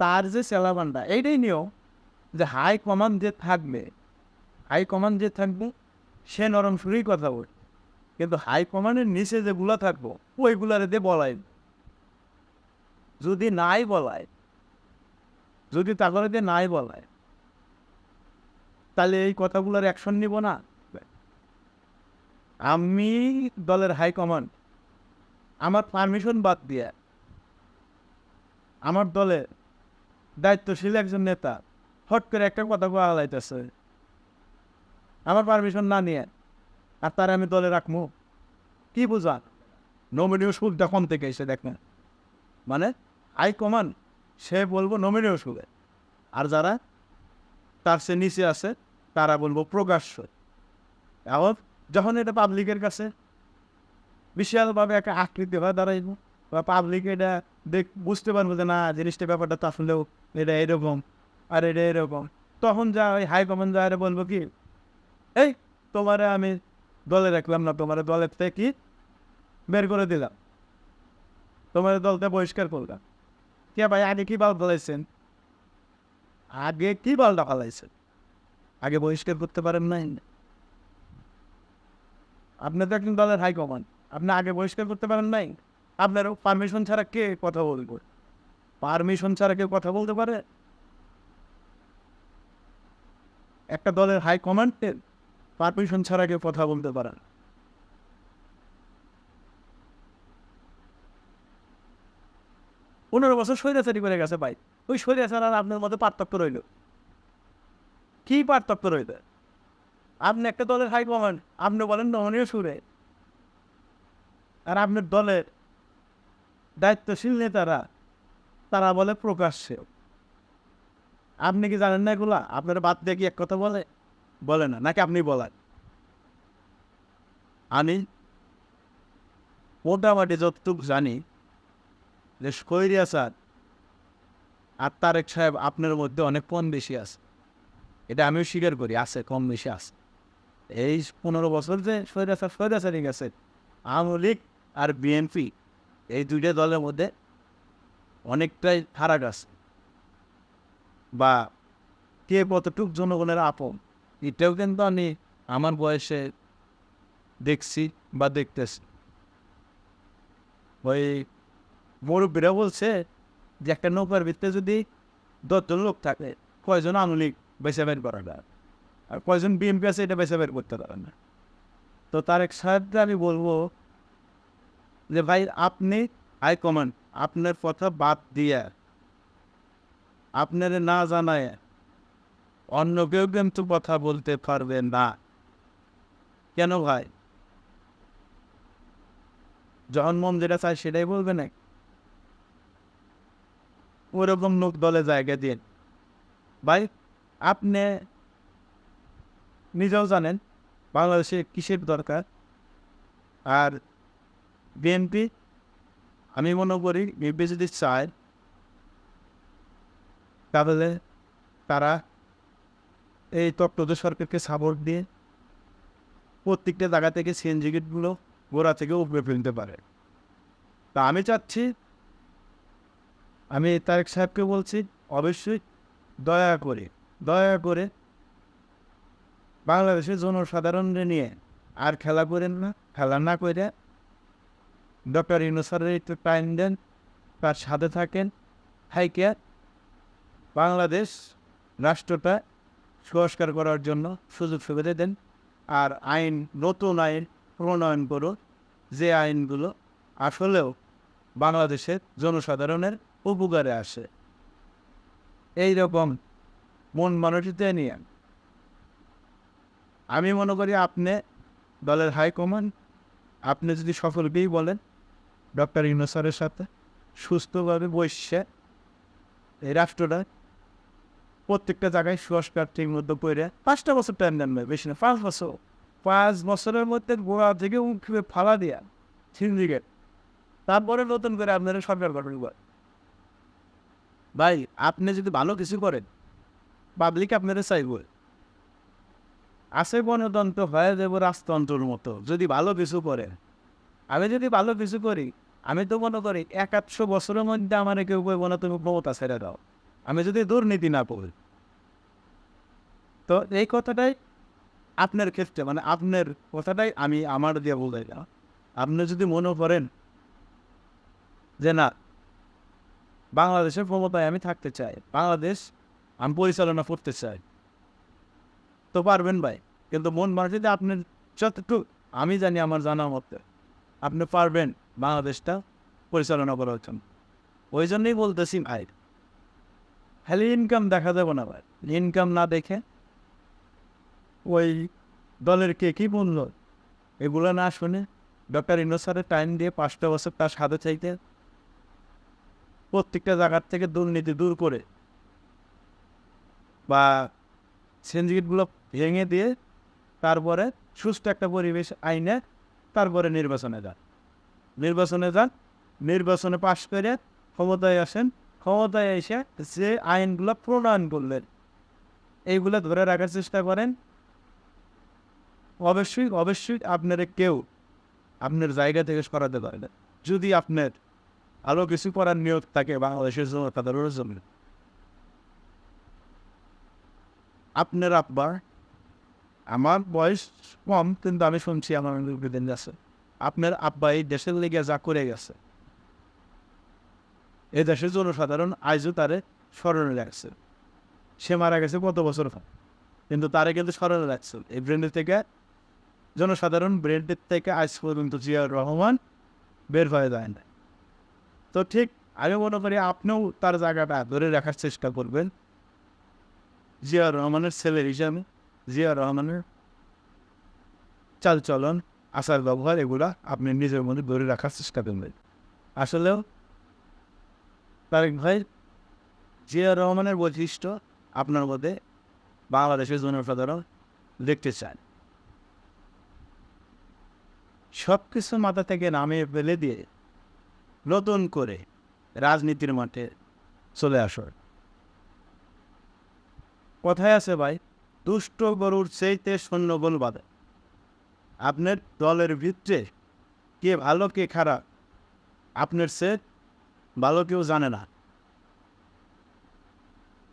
তার যে সেলাবানটা এইটাই নিয়ম যে হাই কমান্ড যে থাকবে। হাই কমান্ড যে থাকবে, সে নরম সুরেই কথা বলে। কিন্তু হাই কমান্ডের নিচে যেগুলো থাকব, ওইগুলারে দিয়ে বলাই। যদি নাই বলায় যদি তাগরে দিয়ে নাই বলায় তাহলে এই কথাগুলোর অ্যাকশন নিব না। আমি দলের হাই কমান্ড, আমার পারমিশন বাদ দিয়ে, আমার দলে দায়িত্বশীল একজন নেতা, হট করে একটা কথা কোয়া আমার পারমিশন না নিয়ে, আর তার আমি দলে রাখব কি বুঝা নমিনীয় সুদটা কম থেকে এসে দেখেন? মানে আই কমান, সে বলব নমিনীয় সুদে আর যারা, তার সে নিচে আছে, তারা বলব প্রকাশ্য। এখন, যখন এটা পাবলিকের কাছে, বিশালভাবে একটা আকৃতি হয়ে দাঁড়াইব, বা পাবলিক এটা দেখ, বুঝতে পারব যে না, জিনিসটা ব্যাপারটা তো আসলেও এটা এরকম, আর এটা এরকম। তখন যা ওই হাই কমান্ড যা বলব কি, এই, তোমারে আমি দলে রাখলাম না, তোমার দলের থেকে কি বের করে দিলাম। তোমার দলটা বহিষ্কার করলাম। কে ভাই, আগে কি বাল ফেলাইছেন আগে কি বালটা ফেলাইছেন আগে বহিষ্কার করতে পারেন নাই? আপনি তো একজন দলের হাইকমান্ড আপনি আগে বহিষ্কার করতে পারেন নাই? আপনারও পারমিশন ছাড়া কে কথা বলবে? পারমিশন ছাড়া কেউ কথা বলতে পারে? একটা দলের হাইকমান্ডের পারমিশন ছাড়া কেউ কথা বলতে পারে। পনেরো বছর স্বৈরাচারি করে গেছে ভাই। ওই স্বৈরাচার আর আপনার মধ্যে পার্থক্য রইল। কি পার্থক্য রইল? আপনি একটা দলের হাই কমান্ড আপনি বলেন নমনীয় সুরে। আর আপনার দলের দায়িত্বশীল নেতারা তারা বলে প্রকাশ্যে আপনি কি জানেন না এগুলা? আপনার বাদ দিয়ে কি এক কথা বলে? বলে না, নাকি আপনি বলেন? আমি মোটামুটি যতটুকু জানি যে স্কৈরিয়া স্যার আর তারেক সাহেব আপনার মধ্যে অনেক কম বেশি আছে। এটা আমিও স্বীকার করি, আছে, কম বেশি আছে। এই পনেরো বছর যে স্বৈরাচার স্বৈরাচারই গেছে। আওয়ামী লীগ আর বিএনপি, এই দুইটা দলের মধ্যে অনেকটাই ফারাক আছে। বা কে কতটুক জনগণের আপন, এটাও কিন্তু আমি আমার বয়সে দেখছি বা দেখতেছি। ওই মুরব্বীরা বলছে যে একটা নৌকার ভিতরে যদি দশজন লোক থাকে, কয়জন আনুলিক বেছে বের করা আর কয়জন বিএমপি আছে এটা বেছে বের করতে পারে না। তো তার এক সাহেবকে আমি বলব যে ভাই, আপনি হাইকমান্ড আপনার কথা বাদ দিয়ে, আপনার না জানায় অন্য কেউ কিন্তু কথা বলতে পারবে না। কেন ভাই? যখন মন যেটা চায় সেটাই বলবে না ওরকম লোক দলে জায়গা দিন ভাই, আপনি নিজেও জানেন বাংলাদেশে কিসের দরকার? আর বিএনপি? আমি মনে করি বিএনপি যদি চায়, তাহলে তারা এই তত্ত্বদের সরকারকে সাপোর্ট দিয়ে প্রত্যেকটা জায়গা থেকে সিএনজিগুলো গোড়া থেকে উপরে ফেলতে পারে। তা আমি চাচ্ছি, আমি তারেক সাহেবকে বলছি, অবশ্যই দয়া করে দয়া করে বাংলাদেশের জনসাধারণকে নিয়ে আর খেলা করেন না, খেলা না করে ডক্টর ইউনুসারের একটু টাইম দেন তার সাথে থাকেন। হাই কেয়ার বাংলাদেশ রাষ্ট্রটা সংস্কার করার জন্য সুযোগ সুবিধা দেন। আর আইন, নতুন আইন প্রণয়ন করুন। যে আইনগুলো আসলেও বাংলাদেশের জনসাধারণের উপকারে আসে। এই রকম মন মানসিকতা নিয়ে আমি মনে করি আপনি দলের হাইকমান্ড, আপনি যদি সফল সকলকেই বলেন ডক্টর ইউনুসারের সাথে সুস্থভাবে বসে এই রাষ্ট্রটা প্রত্যেকটা জায়গায় সংস্কার ঠিক মতো করে পাঁচটা বছর টাইম দেন বেশি না, পাঁচ বছর। পাঁচ বছরের মধ্যে গোড়া থেকে উঠবে ফালা দিয়া সিন্ডিকেট। তারপরে নতুন করে আপনারা সরকার গঠন করেন ভাই, আপনি যদি ভালো কিছু করেন পাবলিক আপনারা চাইব। আছে গণতন্ত্র, হয়ে যাব রাজতন্ত্রের মতো। যদি ভালো কিছু করেন, আমি যদি ভালো কিছু করি আমি তো মনে করি এক আধশো বছরের মধ্যে আমার কেউ বলব না, তুমি ক্ষমতা ছেড়ে দাও। আমি যদি দুর্নীতি না করি। তো এই কথাটাই আপনার ক্ষেত্রে মানে আপনার কথাটাই আমি আমার দিয়ে বলাই না আপনি যদি মনে করেন যে না, বাংলাদেশের ক্ষমতায় আমি থাকতে চাই, বাংলাদেশ আমি পরিচালনা করতে চাই, তো পারবেন ভাই। কিন্তু মন মানে যদি আপনার যতটুকু, আমি জানি আমার জানা মতে আপনি পারবেন। বাংলাদেশটা পরিচালনা করার জন্য ওই জন্যই বলতেছি, ভাই, খালি ইনকাম দেখা যাবে না, ভাই। ইনকাম না দেখে ওই দলের কে কী বলল, এগুলো না শুনে ডক্টর ইনোসারের টাইম দিয়ে পাঁচটা বছর তার সাথে চাইতে প্রত্যেকটা জায়গার থেকে দুর্নীতি দূর করে বা সেঞ্জিটগুলো ভেঙে দিয়ে তারপরে সুস্থ একটা পরিবেশ আইনে তারপরে নির্বাচনে যান নির্বাচনে যান, নির্বাচনে পাশ করে ক্ষমতায় আসেন। ক্ষমতায় এসে যে আইনগুলো প্রণয়ন করলেন, এইগুলো ধরে রাখার চেষ্টা করেন। অবশ্যই অবশ্যই আপনারা কেউ আপনার জায়গা থেকে সরাতে পারে না। যদি আপনার আরও কিছু করার নিয়োগ থাকে, বাংলাদেশের জন্য তাদের জন্য। আপনার আব্বার, আমার বয়স কম, কিন্তু আমি শুনছি আমার দিন যাচ্ছে আপনার আব্বা এই দেশের লেগে যা করে গেছে। এ দেশের জনসাধারণ আজও তারে স্মরণে রাখছে। সে মারা গেছে কত বছর কিন্তু তারে কিন্তু স্মরণে রাখছে। এই ব্রেন্ডের থেকে, জনসাধারণ ব্রেন্ডের থেকে আজ পর্যন্ত জিয়াউর রহমান বের হয়ে যায় না তো ঠিক আমি মনে করি আপনিও তার জায়গাটা ধরে রাখার চেষ্টা করবেন। জিয়াউর রহমানের ছেলে হিসাবে, জিয়াউর রহমানের চালচলন আচার ব্যবহার, এগুলা আপনি নিজের মধ্যে ধরে রাখার চেষ্টা করবেন। আসলেও তারেক ভাই, জিয়াউর রহমানের বৈশিষ্ট্য আপনার মধ্যে বাংলাদেশের জনসাধারণ দেখতে চান সব কিছু মাথা থেকে নামিয়ে ফেলে দিয়ে নতুন করে রাজনীতির মাঠে চলে আসর কথায় আছে ভাই, দুষ্ট গরুর চেইতে সৈন্য বাঁধে আপনার দলের ভিতরে কে ভালো, কে খারাপ, আপনার সে ভালো কেউ জানে না।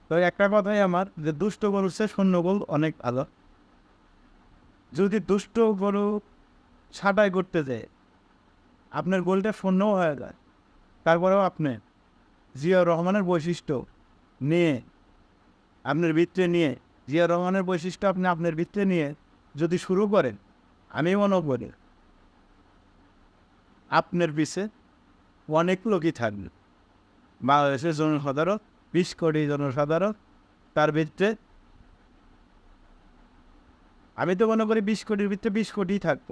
তো একটা কথাই আমার, যে দুষ্ট গরুর চেয়ে সৈন্য গোল অনেক ভালো। যদি দুষ্ট গরু ছাঁটাই করতে যায়, আপনার গোলটা শূন্য হয়ে যায়, তারপরেও আপনি জিয়া রহমানের বৈশিষ্ট্য নিয়ে, আপনার ভিতরে নিয়ে জিয়া রহমানের বৈশিষ্ট্য আপনি আপনার ভিতরে নিয়ে যদি শুরু করেন আমি মনে করি আপনার পিছে অনেক লোকই থাকবে। বাংলাদেশের জনসাধারণ, বিশ কোটি জনসাধারণ, তার ভিতরে আমি তো মনে করি বিশ কোটির ভিতরে বিশ কোটি থাকব।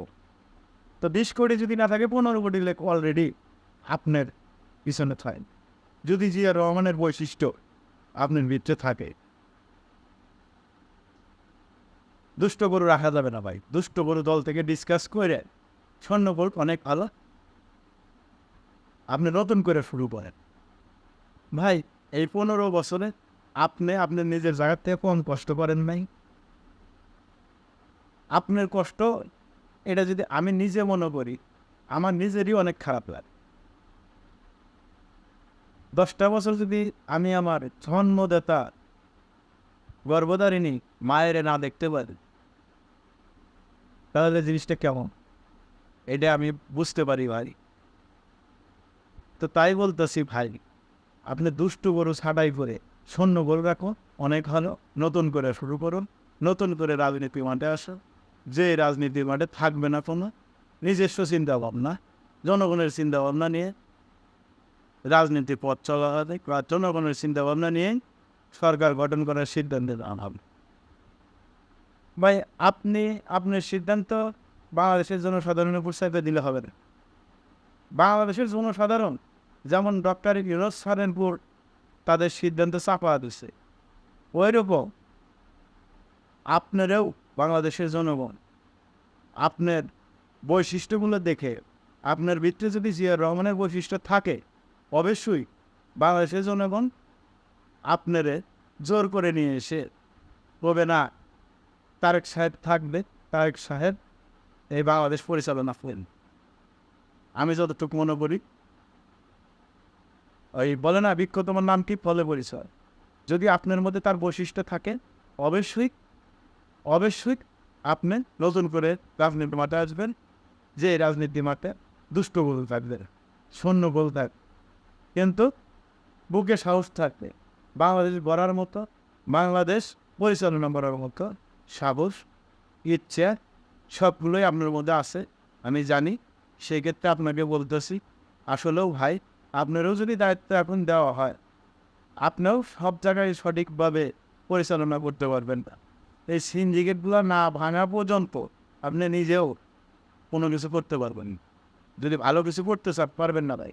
তো বিশ কোটি যদি না থাকে, পনেরো কোটি লোক অলরেডি আপনার পিছনে থাকেন যদি জিয়া রহমানের বৈশিষ্ট্য আপনার ভিতরে থাকে। দুষ্ট গরু রাখা যাবে না ভাই। দুষ্ট গরু দল থেকে ডিসকাস করে স্বর্ণ গরু অনেক ভালো আপনি নতুন করে শুরু করেন। ভাই, এই পনেরো বছরে আপনি আপনার নিজের জায়গার থেকে কম কষ্ট করেন নাই? আপনার কষ্ট, এটা যদি আমি নিজে মনে করি, আমার নিজেরই অনেক খারাপ লাগে। দশটা বছর যদি আমি আমার জন্মদাতা, গর্ভধারিণী মায়ের না দেখতে পারি তাহলে জিনিসটা কেমন? এটা আমি বুঝতে পারি ভাই। তো তাই বলতেছি ভাই, আপনি দুষ্টু গরু ছাটাই করে শূন্য গরু রাখুন, অনেক ভালো, নতুন করে শুরু করুন, নতুন করে রাজনীতি মাঠে আসুন, যে রাজনীতির মাঠে থাকবে না কোনো, নিজস্ব চিন্তা ভাবনা জনগণের চিন্তা ভাবনা নিয়ে রাজনীতি পথ চলা হবে বা জনগণের চিন্তা ভাবনা নিয়ে সরকার গঠন করার সিদ্ধান্ত নেওয়া হবে ভাই, আপনি, আপনার সিদ্ধান্ত বাংলাদেশের জনসাধারণের প্রসারিত দিলে হবে না। বাংলাদেশের জনসাধারণ, যেমন ডক্টর ইউরোজ সারেনপুর তাদের সিদ্ধান্ত চাপা দিচ্ছে ওই রকম আপনারাও বাংলাদেশের জনগণ, আপনার বৈশিষ্ট্যগুলো দেখে, আপনার ভিতরে যদি জিয়া রহমানের বৈশিষ্ট্য থাকে, অবশ্যই বাংলাদেশের জনগণ আপনারে জোর করে নিয়ে এসে বলবে, না তারেক সাহেব থাকবে, তারেক সাহেব এই বাংলাদেশ পরিচালনা করেন আমি যতটুকু মনে করি, ওই বলে না বিখ্যাত তোমার নাম কি? ফলে পরিচয়। যদি আপনার মধ্যে তার বৈশিষ্ট্য থাকে, অবশ্যই অবশ্যই আপনি নতুন করে রাজনীতি মাঠে আসবেন, যে রাজনীতি মাঠে দুষ্ট গোল থাকবে, শূন্য গোল থাকবে। কিন্তু বুকে সাহস থাকবে, বাংলাদেশ গড়ার মতো, বাংলাদেশ পরিচালনা করার মতো সাহস ইচ্ছে, সবগুলোই আপনার মধ্যে আছে, আমি জানি। সেই ক্ষেত্রে আপনাকে বলতেছি, আসলেও ভাই, আপনারও যদি দায়িত্ব এখন দেওয়া হয়, আপনিও সব জায়গায় সঠিকভাবে পরিচালনা করতে পারবেন। না এই সিন্ডিকেটগুলো না ভাঙা পর্যন্ত আপনি নিজেও কোনো কিছু করতে পারবেন। যদি ভালো কিছু করতে চান পারবেন না ভাই।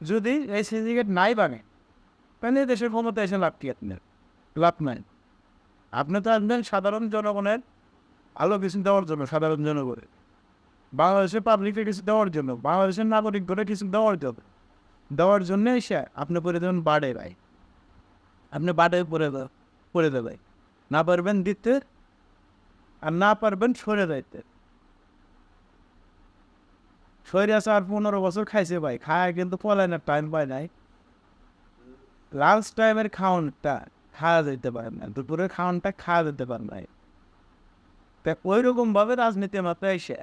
যদি এই সিন্ডিকেট নাই ভাঙে, তাহলে দেশের ক্ষমতা এসে লাভ কি আপনার? লাভ নাই। আপনি তো আসবেন সাধারণ জনগণের ভালো কিছু দেওয়ার জন্য, সাধারণ জনগণের। বাংলাদেশের পাবলিকে কিছু দেওয়ার জন্য, বাংলাদেশের নাগরিক করে কিছু দেওয়ার জন্য। দেওয়ার জন্য এসে আপনি পরে দেবেন বাড়ে ভাই। আপনি বাড়ে পরে পরে দেবে না পারবেন দিতে আর না পারবেন সরে যাইতে। সরে আসে আর পনেরো বছর খাইছে ভাই, খায় কিন্তু পলায়নের টাইম পায় নাই। লাঞ্চ টাইমের খাওয়ানটা খাওয়া যেতে পারে না, দুপুরের খাওয়ানটা খাওয়া যেতে পারে না ওই রকমভাবে রাজনীতি মাত্রা এসে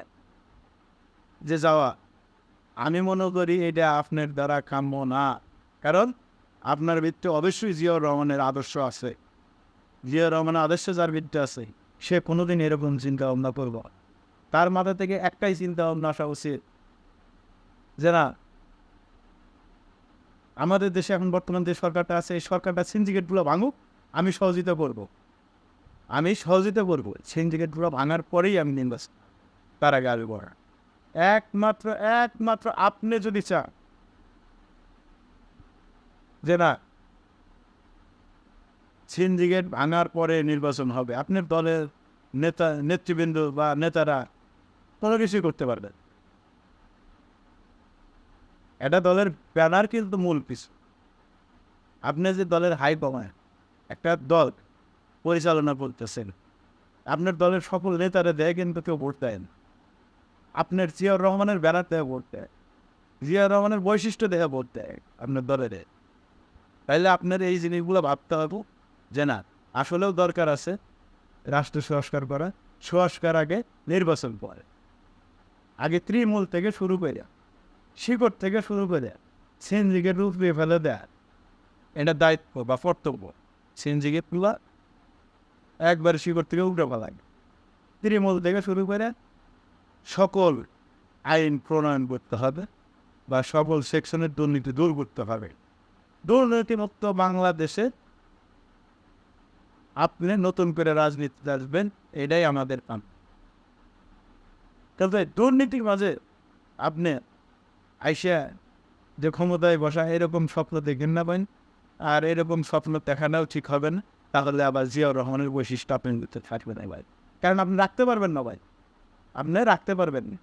যে যাওয়া, আমি মনে করি এটা আপনার দ্বারা কাম্য না। কারণ আপনার ভিত্তি অবশ্যই জিয়াউর রহমানের আদর্শ আছে। জিয়াউর রহমানের আদর্শ যার ভিত্তি আছে, সে কোনোদিন এরকম চিন্তা ভাবনা করব তার মাথা থেকে একটাই চিন্তা ভাবনা আসা উচিত যে না, আমাদের দেশে এখন বর্তমান যে সরকারটা আছে, এই সরকারটা সিন্ডিকেটগুলো ভাঙুক আমি সহযোগিতা করব। আমি সহযোগিতা করব। সিন্ডিকেটগুলো ভাঙার পরেই আমি নির্বাচন তার আগে বড় একমাত্র একমাত্র আপনি যদি চান যে না সিন্ডিকেট ভাঙার পরে নির্বাচন হবে আপনার দলের নেতা, নেতৃবৃন্দ বা নেতারা কোনো কিছুই করতে পারবেন এটা দলের ব্যানার কিন্তু মূল পিছু। আপনি যে দলের হাই কমায় একটা দল পরিচালনা করতেছেন। আপনার দলের সকল নেতারা দেয় কিন্তু কেউ ভোট দেয় না। আপনার জিয়াউর রহমানের ব্যানার দেয় ভোট দেয়। জিয়াউর রহমানের বৈশিষ্ট্য দেখে ভোট দেয় আপনার দলের। তাইলে আপনার এই জিনিসগুলো ভাবতে হবে যে না, আসলেও দরকার আছে রাষ্ট্র সংস্কার করা, সংস্কার আগে নির্বাচন পরে আগে তৃণমূল থেকে শুরু করে, শিকড় থেকে শুরু করে সিনজিকে রূপ দিয়ে ফেলে দেয়। এটা দায়িত্ব বা কর্তব্য। সিনজিকে তুলা একবার শিকড় থেকে উঠে ফেলায় তৃণমূল থেকে শুরু করে সকল আইন প্রণয়ন করতে হবে বা সকল সেকশনের দুর্নীতি দূর করতে হবে। দুর্নীতিমুক্ত বাংলাদেশে আপনি নতুন করে রাজনীতিতে আসবেন, এটাই আমাদের কাম। কিন্তু দুর্নীতির মাঝে আপনি আইসা যে ক্ষমতায় বসা এরকম স্বপ্ন দেখেন না পাইন আর এরকম স্বপ্ন দেখানোও ঠিক হবে না। তাহলে আবার জিয়াউর রহমানের বৈশিষ্ট্য আপনি থাকবে না কারণ আপনি রাখতে পারবেন না ভাই। আপনি রাখতে পারবেন না।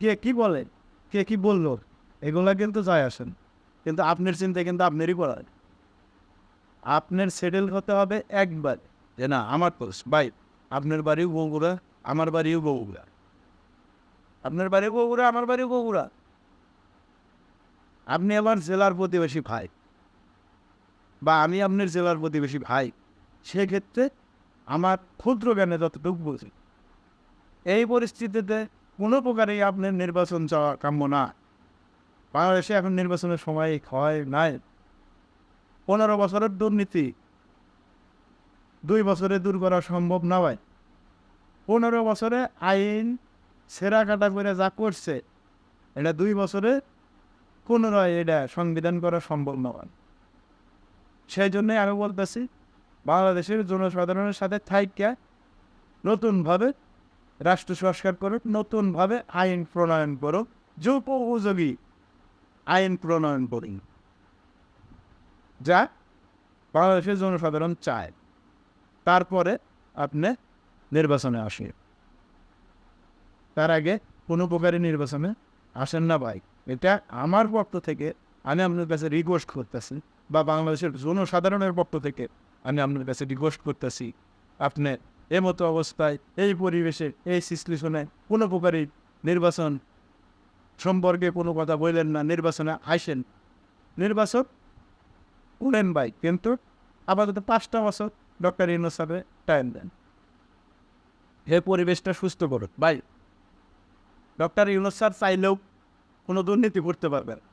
কে কী বলে, কে কী বলল, এগুলা কিন্তু যায় আসেন কিন্তু আপনার চিন্তা কিন্তু আপনারই করার আপনার সেটেল হতে হবে একবার। যে না, আমার পোস্ট ভাই, আপনার বাড়িও বগুড়া, আমার বাড়িও বগুড়া। আপনার বাড়িও বগুড়া, আমার বাড়িও বগুড়া। আপনি আমার জেলার প্রতিবেশী ভাই। বা আমি আপনার জেলার প্রতিবেশী ভাই, সেক্ষেত্রে আমার ক্ষুদ্র জ্ঞানে যতটুকু বুঝি, এই পরিস্থিতিতে কোনো প্রকারেই আপনার নির্বাচন চাওয়া কাম্য না। বাংলাদেশে এখন নির্বাচনের সময় হয় নাই। পনেরো বছরের দুর্নীতি দুই বছরে দূর করা সম্ভব না হয় পনেরো বছরে আইন সেরা কাটা করে যা করছে, এটা দুই বছরে পুনরায় এটা সংবিধান করা সম্ভব নয়। সেই জন্যই আমি বলতেছি, বাংলাদেশের জনসাধারণের সাথে থাইকা, নতুনভাবে রাষ্ট্র সংস্কার করুক, নতুনভাবে আইন প্রণয়ন করুক যুপ উপযোগী আইন প্রণয়ন করি যা বাংলাদেশের জনসাধারণ চায়। তারপরে আপনি নির্বাচনে আসেন। তার আগে কোনো প্রকারই নির্বাচনে আসেন না ভাই। এটা আমার পক্ষ থেকে আমি আপনার কাছে রিকোয়েস্ট করতেছি। বা বাংলাদেশের জনসাধারণের পক্ষ থেকে আমি আপনার কাছে রিকোয়েস্ট করতেছি, আপনার আপনি মতো অবস্থায়, এই পরিবেশে, এই সিচুয়েশনে কোনো প্রকারই নির্বাচন সম্পর্কে কোনো কথা বললেন না, নির্বাচনে আসেন। নির্বাচন উড়েন ভাই, কিন্তু আপাতত পাঁচটা বছর ডক্টর ইউনুস সাহেবে টাইম দেন। হে পরিবেশটা সুস্থ করুন। ভাই, ডক্টর ইউনুস স্যার চাইলেও কোনো দুর্নীতি করতে পারবে না।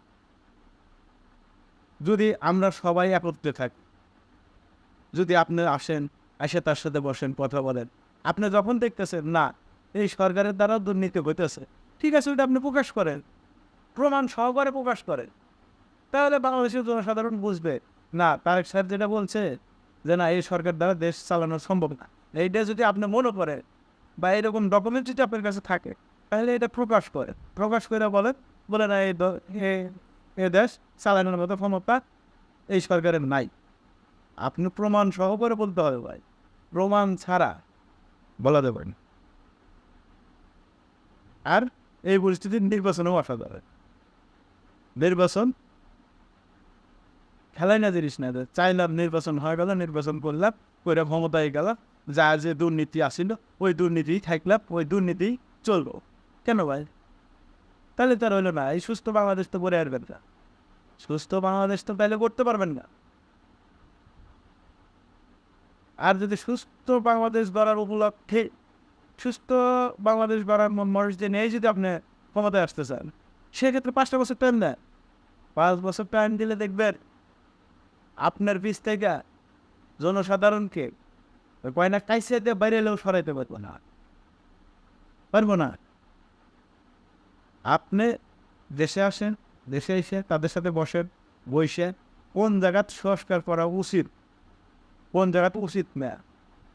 যদি আমরা সবাই একত্রে থাকি, যদি আপনি আসেন, এসে তার সাথে বসেন, কথা বলেন, আপনি যখন দেখতেছেন, না, এই সরকারের দ্বারা দুর্নীতি হইতেছে, ঠিক আছে, ওইটা আপনি প্রকাশ করেন, প্রমাণ সহকারে প্রকাশ করেন, তাহলে বাংলাদেশের জনসাধারণ বুঝবে, না, তারেক সাহেব যেটা বলছে, যে না, এই সরকার দ্বারা দেশ চালানো সম্ভব না। এইটা যদি আপনি মনে করেন বা এরকম ডকুমেন্ট যদি আপনার কাছে থাকে, তাহলে এটা প্রকাশ করে প্রকাশ করে বলেন, বলে না, এই এ- দেশ চালানোর মতো ক্ষমতা এই সরকারের নাই। আপনি প্রমাণ সহ করে বলতে হবে ভাই। প্রমাণ ছাড়া বলা যাবে না। আর এই পরিস্থিতির নির্বাচনেও আসা যাবে। নির্বাচন খেলাই না জিনিস না। চাইলাম নির্বাচন হয়ে গেল, নির্বাচন করলাম করে ক্ষমতায় গেল যা যে দুর্নীতি আসিল, ওই দুর্নীতি থাকলাম, ওই দুর্নীতি চলবো। কেন ভাই? তাহলে তার হইল না। এই সুস্থ বাংলাদেশ তো করে আসবেন না। সুস্থ বাংলাদেশ তো তাহলে করতে পারবেন না। আর যদি সুস্থ বাংলাদেশ গড়ার উপলক্ষে, সুস্থ বাংলাদেশ গড়ার মর্যাদা নিয়ে যদি আপনি ক্ষমতায় আসতে চান, সেক্ষেত্রে পাঁচটা বছর টাইম দেন পাঁচ বছর টাইম দিলে দেখবেন আপনার পিছ থেকে জনসাধারণকে কয়না কাইসে দিয়ে বাইরে এলেও সরাইতে পারব না। পারব না। আপনি দেশে আসেন, দেশে এসে তাদের সাথে বসেন, বসে কোন জায়গাত সংস্কার করা উচিত? কোন জায়গাতে উচিত না?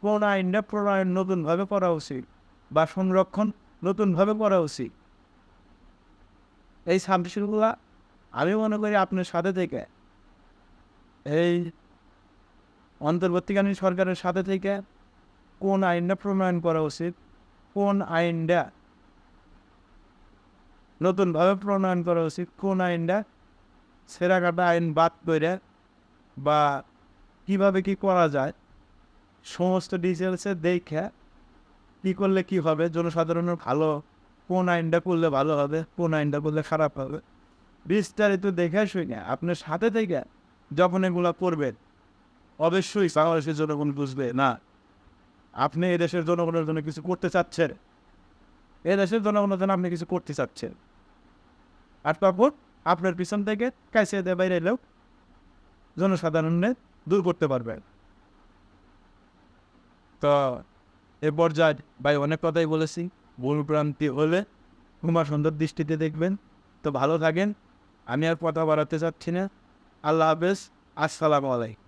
কোন আইনটা প্রণয়ন নতুনভাবে করা উচিত বা সংরক্ষণ নতুনভাবে করা উচিত? এই সাবজেক্টগুলা আমি মনে করি আপনার সাথে থেকে, এই অন্তর্বর্তীকালীন সরকারের সাথে থেকে কোন আইনটা প্রণয়ন করা উচিত? কোন আইনটা নতুনভাবে প্রণয়ন করা উচিত। কোন আইনটা? সেরা কাটা আইন বাদ করে বা কীভাবে কি করা যায়? সমস্ত ডিটেলসে দেখে কী করলে কি হবে? জনসাধারণের ভালো কোন আইনটা করলে ভালো হবে, কোন আইনটা করলে খারাপ হবে? বিস্তারিত দেখে শুনে আপনার সাথে থেকে যখন এগুলো করবেন, অবশ্যই বাংলাদেশের জনগণ বুঝবে, না, আপনি এদেশের জনগণের জন্য কিছু করতে চাচ্ছেন? এদেশের জনগণের জন্য আপনি কিছু করতে চাচ্ছেন? আর তখন আপনার পিছন থেকে কাছে দিয়ে বাইরে এলেও জনসাধারণে দূর করতে পারবেন। তো এ পর্যায়ে ভাই অনেক কথাই বলেছি। ভুলভ্রান্তি হলে কুমার সুন্দর দৃষ্টিতে দেখবেন। তো ভালো থাকেন। আমি আর কথা বাড়াতে চাচ্ছি না। আল্লাহ হাফেজ। আসসালামু আলাইকুম।